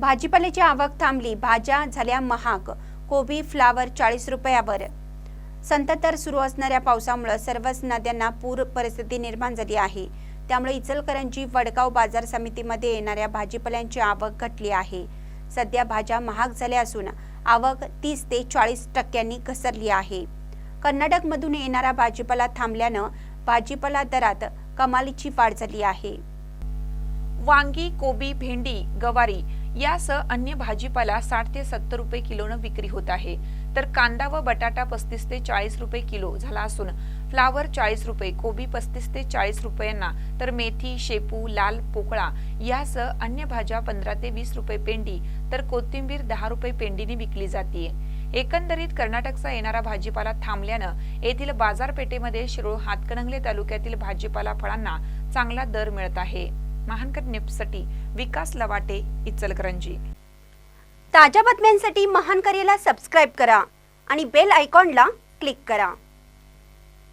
भाजीपाल्याची आवक थांबली. भाज्या झाल्या महाग. कोबी फ्लावर चाळीस रुपयावर. संततधार सुरू असणाऱ्या पावसामुळे सर्वच नद्यांना पूर परिस्थिती निर्माण झाली आहे. त्यामुळे इचलकरंजी वडगाव बाजार समितीमध्ये येणाऱ्या भाजीपाल्यांची आवक घटली आहे. सध्या भाज्या महाग झाल्या असून आवक तीस ते चाळीस टक्क्यांनी घसरली आहे. कर्नाटकमधून येणारा भाजीपाला थांबल्यानं भाजीपाला दरात कमालीची वाढ झाली आहे. वांगी कोबी भेंडी गवारी यासह अन्य भाजीपाला साठ ते सत्तर रुपये किलोनं विक्री होत आहे. तर कांदा व बटाटा पस्तीस ते चाळीस रुपये किलो झाला असून फ्लावर चाळीस रुपये कोबी पस्तीस ते चाळीस रुपयांना तर मेथी शेपू लाल पोकळा यासह अन्य भाज्या पंधरा ते वीस रुपये पेंडी तर कोथिंबीर दहा रुपये पेंडीने विकली जाते एकंदरीत कर्नाटकचा येणारा भाजीपाला थांबल्यानं येथील बाजारपेठेमध्ये शिरोळ हातकणंगले तालुक्यातील भाजीपाला फळांना चांगला दर मिळत आहे. महानकर न्यूजसाठी विकास लवाटे इचलकरंजी. ताज्या बातम्यांसाठी महान करेला सबस्क्राईब करा आणि बेल आयकॉनला क्लिक करा.